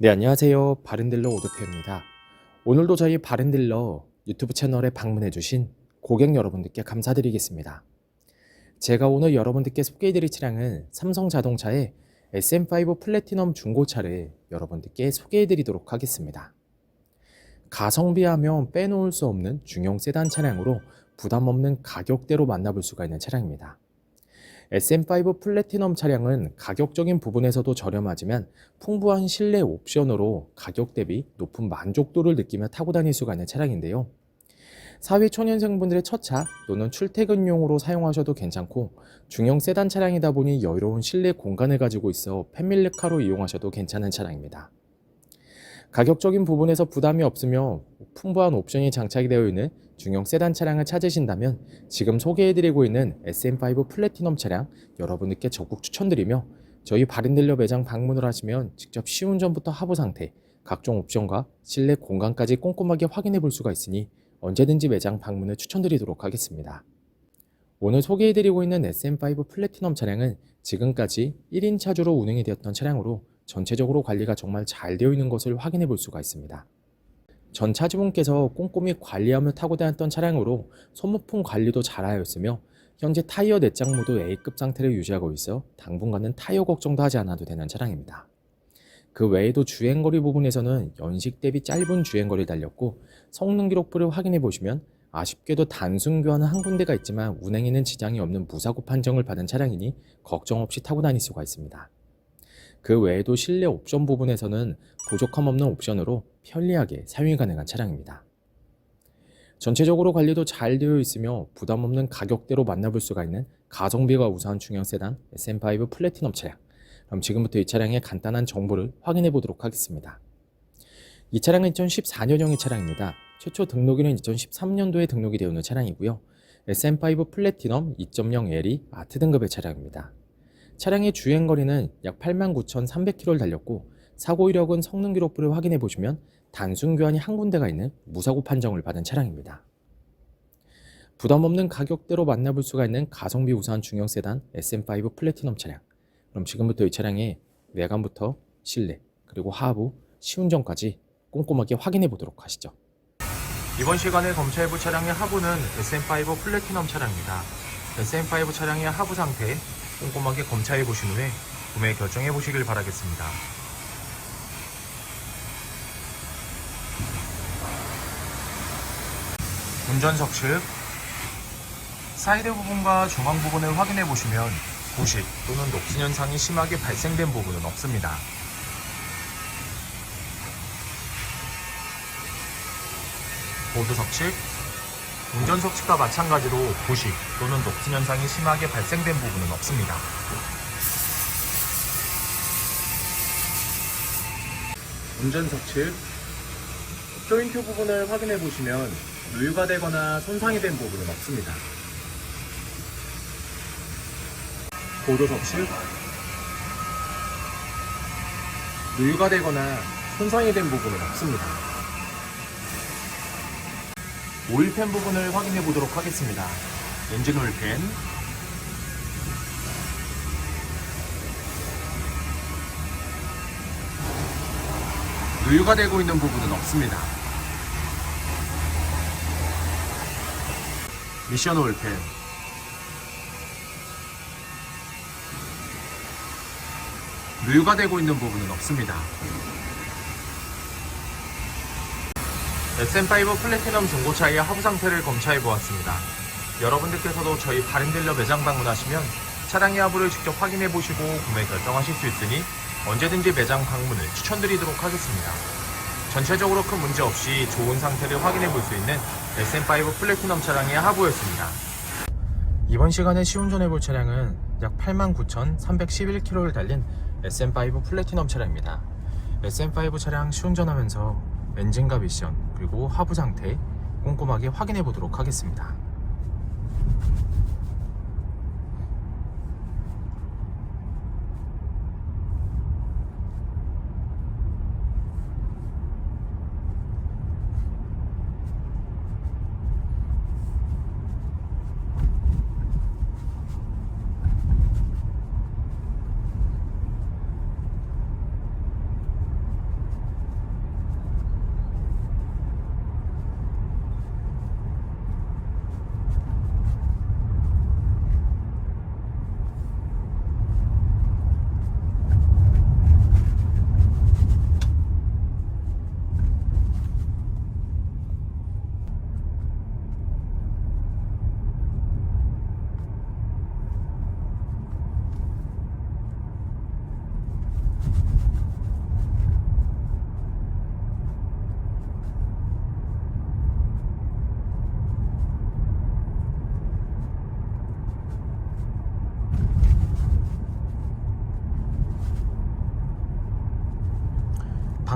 네, 안녕하세요. 바른딜러 오드페입니다. 오늘도 저희 바른딜러 유튜브 채널에 방문해주신 고객 여러분들께 감사드리겠습니다. 제가 오늘 여러분들께 소개해드릴 차량은 삼성 자동차의 SM5 플래티넘 중고차를 여러분들께 소개해드리도록 하겠습니다. 가성비하면 빼놓을 수 없는 중형 세단 차량으로 부담 없는 가격대로 만나볼 수가 있는 차량입니다. SM5 플래티넘 차량은 가격적인 부분에서도 저렴하지만 풍부한 실내 옵션으로 가격 대비 높은 만족도를 느끼며 타고 다닐 수가 있는 차량인데요. 사회 초년생분들의 첫차 또는 출퇴근용으로 사용하셔도 괜찮고 중형 세단 차량이다 보니 여유로운 실내 공간을 가지고 있어 패밀리카로 이용하셔도 괜찮은 차량입니다. 가격적인 부분에서 부담이 없으며 풍부한 옵션이 장착이 되어 있는 중형 세단 차량을 찾으신다면 지금 소개해드리고 있는 SM5 플래티넘 차량 여러분들께 적극 추천드리며 저희 바른딜러 매장 방문을 하시면 직접 시운전부터 하부 상태, 각종 옵션과 실내 공간까지 꼼꼼하게 확인해 볼 수가 있으니 언제든지 매장 방문을 추천드리도록 하겠습니다. 오늘 소개해드리고 있는 SM5 플래티넘 차량은 지금까지 1인 차주로 운행이 되었던 차량으로 전체적으로 관리가 정말 잘 되어 있는 것을 확인해 볼 수가 있습니다. 전 차주분께서 꼼꼼히 관리하며 타고 다녔던 차량으로 소모품 관리도 잘하였으며 현재 타이어 내장 모두 A급 상태를 유지하고 있어 당분간은 타이어 걱정도 하지 않아도 되는 차량입니다. 그 외에도 주행거리 부분에서는 연식 대비 짧은 주행거리를 달렸고 성능 기록부를 확인해 보시면 아쉽게도 단순 교환은 한 군데가 있지만 운행에는 지장이 없는 무사고 판정을 받은 차량이니 걱정 없이 타고 다닐 수가 있습니다. 그 외에도 실내 옵션 부분에서는 부족함 없는 옵션으로 편리하게 사용이 가능한 차량입니다. 전체적으로 관리도 잘 되어 있으며 부담 없는 가격대로 만나볼 수가 있는 가성비가 우수한 중형 세단 SM5 플래티넘 차량. 그럼 지금부터 이 차량의 간단한 정보를 확인해 보도록 하겠습니다. 이 차량은 2014년형의 차량입니다. 최초 등록일은 2013년도에 등록이 되어 있는 차량이고요. SM5 플래티넘 2.0L이 아트 등급의 차량입니다. 차량의 주행 거리는 약 89,300km를 달렸고 사고 이력은 성능 기록부를 확인해 보시면 단순 교환이 한 군데가 있는 무사고 판정을 받은 차량입니다. 부담 없는 가격대로 만나볼 수가 있는 가성비 우수한 중형 세단 SM5 플래티넘 차량. 그럼 지금부터 이 차량의 외관부터 실내 그리고 하부 시운전까지 꼼꼼하게 확인해 보도록 하시죠. 이번 시간에 검차해볼 차량의 하부는 SM5 플래티넘 차량입니다. SM5 차량의 하부 상태 꼼꼼하게 검차해 보신 후에 구매 결정해 보시길 바라겠습니다. 운전석 측 사이드 부분과 중앙 부분을 확인해 보시면 부식 또는 녹슨 현상이 심하게 발생된 부분은 없습니다. 보드석 측 운전석 측과 마찬가지로 부식 또는 녹슨 현상이 심하게 발생된 부분은 없습니다. 운전석 측 조인트 부분을 확인해 보시면 누유가 되거나 손상이 된 부분은 없습니다. 보도석 측 누유가 되거나 손상이 된 부분은 없습니다. 오일팬 부분을 확인해 보도록 하겠습니다. 엔진 오일팬 누유가 되고 있는 부분은 없습니다. 미션 오일팬 누유가 되고 있는 부분은 없습니다. SM5 플래티넘 중고차의 하부 상태를 검차해 보았습니다. 여러분들께서도 저희 바른딜러 매장 방문하시면 차량의 하부를 직접 확인해 보시고 구매 결정하실 수 있으니 언제든지 매장 방문을 추천드리도록 하겠습니다. 전체적으로 큰 문제 없이 좋은 상태를 확인해 볼 수 있는 SM5 플래티넘 차량의 하부였습니다. 이번 시간에 시운전해 볼 차량은 약 89,311km를 달린 SM5 플래티넘 차량입니다. SM5 차량 시운전하면서 엔진과 미션 그리고 하부 상태 꼼꼼하게 확인해 보도록 하겠습니다.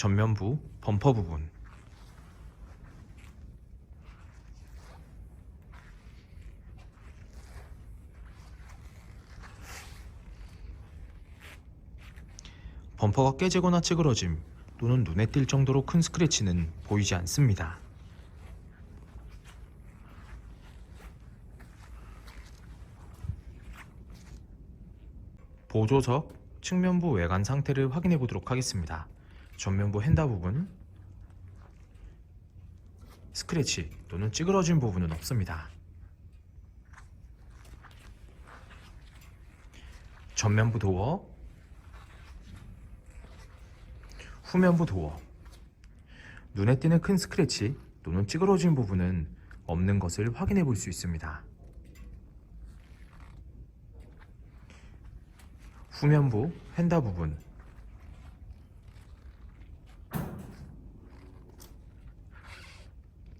전면부 범퍼 부분 범퍼가 깨지거나 찌그러짐 또는 눈에 띌 정도로 큰 스크래치는 보이지 않습니다. 보조석 측면부 외관 상태를 확인해 보도록 하겠습니다. 전면부 핸다 부분 스크래치 또는 찌그러진 부분은 없습니다. 전면부 도어 후면부 도어 눈에 띄는 큰 스크래치 또는 찌그러진 부분은 없는 것을 확인해 볼 수 있습니다. 후면부 핸다 부분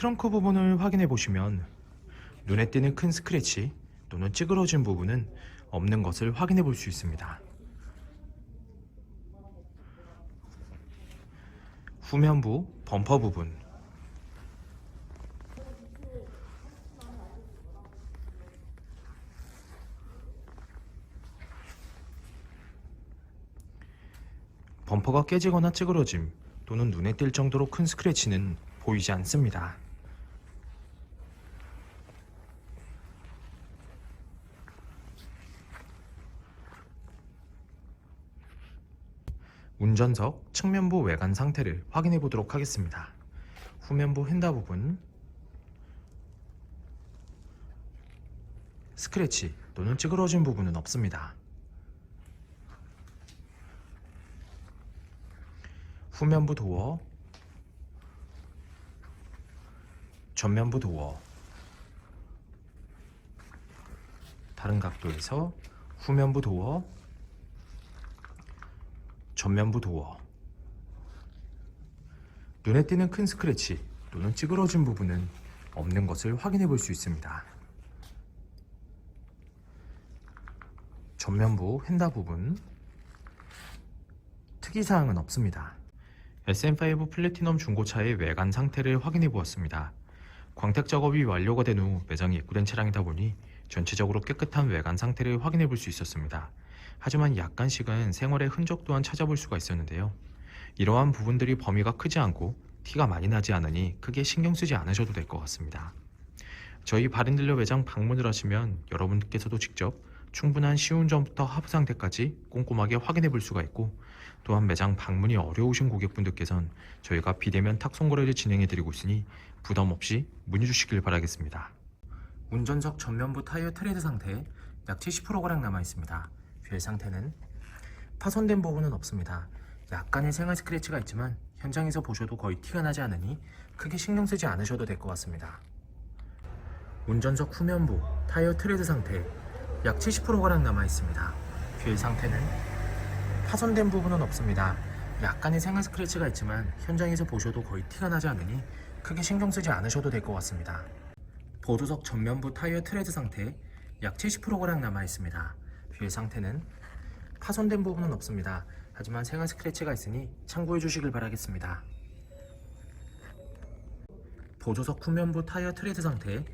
트렁크 부분을 확인해 보시면 눈에 띄는 큰 스크래치 또는 찌그러진 부분은 없는 것을 확인해 볼 수 있습니다. 후면부 범퍼 부분 범퍼가 깨지거나 찌그러짐 또는 눈에 띌 정도로 큰 스크래치는 보이지 않습니다. 운전석 측면부 외관 상태를 확인해 보도록 하겠습니다. 후면부 핸다 부분 스크래치 또는 찌그러진 부분은 없습니다. 후면부 도어 전면부 도어 다른 각도에서 후면부 도어 전면부 도어 눈에 띄는 큰 스크래치 또는 찌그러진 부분은 없는 것을 확인해 볼 수 있습니다. 전면부 휀다 부분 특이사항은 없습니다. SM5 플래티넘 중고차의 외관 상태를 확인해 보았습니다. 광택 작업이 완료가 된 후 매장이 입고된 차량이다 보니 전체적으로 깨끗한 외관 상태를 확인해 볼 수 있었습니다. 하지만 약간씩은 생활의 흔적 또한 찾아볼 수가 있었는데요. 이러한 부분들이 범위가 크지 않고 티가 많이 나지 않으니 크게 신경 쓰지 않으셔도 될 것 같습니다. 저희 바른딜러 매장 방문을 하시면 여러분께서도 직접 충분한 시운전부터 하부 상태까지 꼼꼼하게 확인해 볼 수가 있고 또한 매장 방문이 어려우신 고객분들께선 저희가 비대면 탁송 거래를 진행해 드리고 있으니 부담 없이 문의 주시길 바라겠습니다. 운전석 전면부 타이어 트레드 상태 약 70%가량 남아 있습니다. 휠 상태는 파손된 부분은 없습니다. 약간의 생활 스크래치가 있지만 현장에서 보셔도 거의 티가 나지 않으니 크게 신경 쓰지 않으셔도 될 것 같습니다. 운전석 후면부 타이어 트레드 상태 약 70%가량 남아 있습니다. 휠 상태는 파손된 부분은 없습니다. 약간의 생활 스크래치가 있지만 현장에서 보셔도 거의 티가 나지 않으니 크게 신경 쓰지 않으셔도 될 것 같습니다. 보조석 전면부 타이어 트레드 상태 약 70%가량 남아 있습니다. 휠 상태는 파손된 부분은 없습니다. 하지만 생활 스크래치가 있으니 참고해 주시길 바라겠습니다. 보조석 후면부 타이어 트레드 상태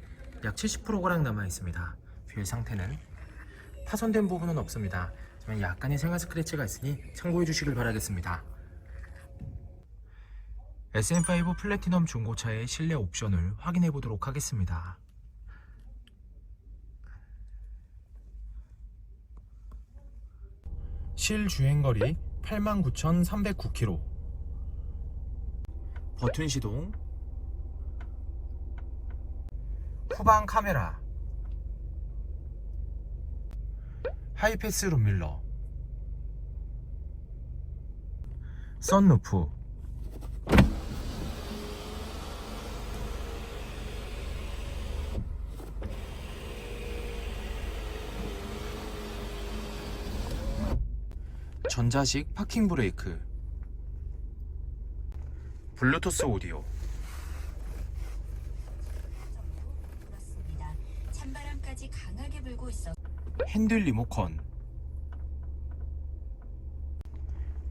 약 70%가량 남아 있습니다. 휠 상태는 파손된 부분은 없습니다. 하지만 약간의 생활 스크래치가 있으니 참고해 주시길 바라겠습니다. SM5 플래티넘 중고차의 실내 옵션을 확인해 보도록 하겠습니다. 실 주행거리 89,309km 버튼 시동. 후방 카메라. 하이패스 룸밀러. 썬루프 전자식 파킹 브레이크. 블루투스 오디오. 핸들 리모컨.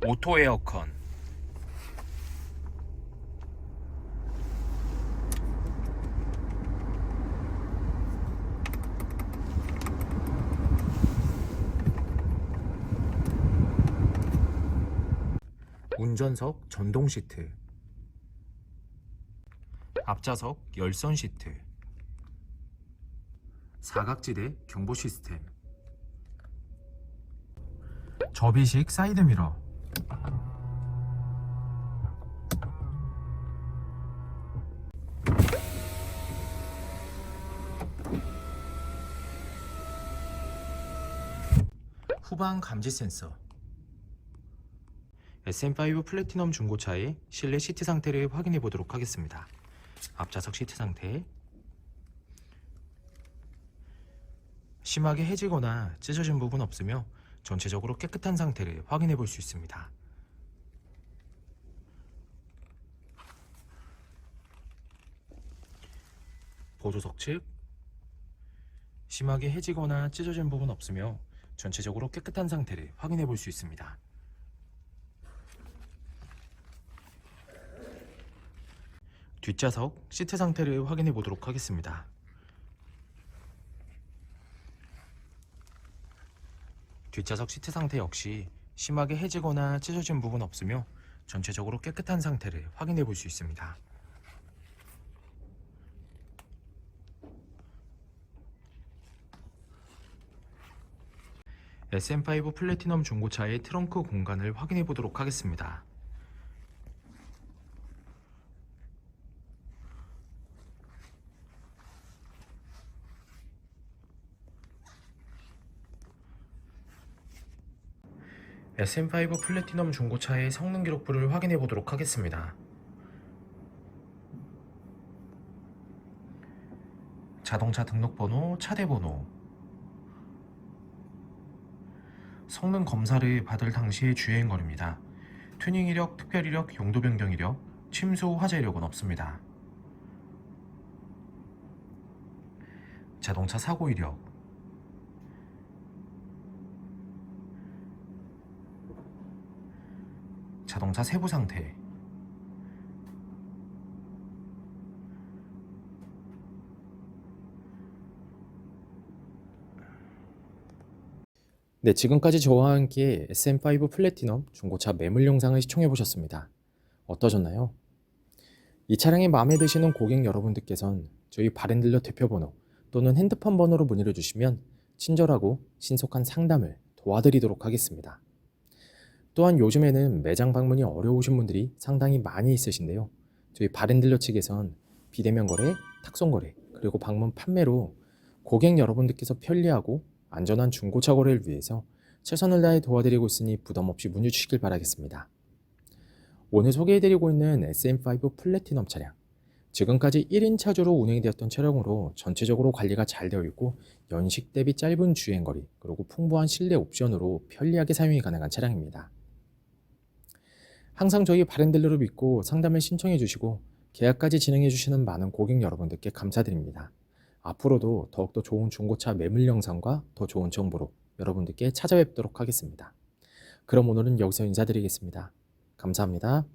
오토 에어컨 운전석 전동 시트 앞좌석 열선 시트 사각지대 경보 시스템 접이식 사이드미러. 후방 감지 센서 SM5 플래티넘 중고차의 실내 시트 상태를 확인해 보도록 하겠습니다. 앞좌석 시트 상태 심하게 해지거나 찢어진 부분 없으며 전체적으로 깨끗한 상태를 확인해 볼 수 있습니다. 보조석 측 심하게 해지거나 찢어진 부분 없으며 전체적으로 깨끗한 상태를 확인해 볼 수 있습니다. 뒷좌석 시트 상태를 확인해 보도록 하겠습니다. 뒷좌석 시트 상태 역시 심하게 해지거나 찢어진 부분 없으며 전체적으로 깨끗한 상태를 확인해 볼 수 있습니다. SM5 플래티넘 중고차의 트렁크 공간을 확인해 보도록 하겠습니다. SM5 플래티넘 중고차의 성능 기록부를 확인해 보도록 하겠습니다. 자동차 등록번호, 차대번호, 성능 검사를 받을 당시의 주행 거리입니다. 튜닝 이력, 특별 이력, 용도 변경 이력, 침수 화재 이력은 없습니다. 자동차 사고 이력, 자동차 세부 상태 네, 지금까지 저와 함께 SM5 플래티넘 중고차 매물 영상을 시청해 보셨습니다. 어떠셨나요? 이 차량이 마음에 드시는 고객 여러분들께선 저희 바렌딜러 대표번호 또는 핸드폰 번호로 문의를 주시면 친절하고 신속한 상담을 도와드리도록 하겠습니다. 또한 요즘에는 매장 방문이 어려우신 분들이 상당히 많이 있으신데요. 저희 바렌딜러 측에선 비대면 거래, 탁송 거래, 그리고 방문 판매로 고객 여러분들께서 편리하고 안전한 중고차 거래를 위해서 최선을 다해 도와드리고 있으니 부담 없이 문의 주시길 바라겠습니다. 오늘 소개해드리고 있는 SM5 플래티넘 차량. 지금까지 1인 차주로 운행이 되었던 차량으로 전체적으로 관리가 잘 되어 있고 연식 대비 짧은 주행거리 그리고 풍부한 실내 옵션으로 편리하게 사용이 가능한 차량입니다. 항상 저희 바렌델러를 믿고 상담을 신청해 주시고 계약까지 진행해 주시는 많은 고객 여러분들께 감사드립니다. 앞으로도 더욱더 좋은 중고차 매물 영상과 더 좋은 정보로 여러분들께 찾아뵙도록 하겠습니다. 그럼 오늘은 여기서 인사드리겠습니다. 감사합니다.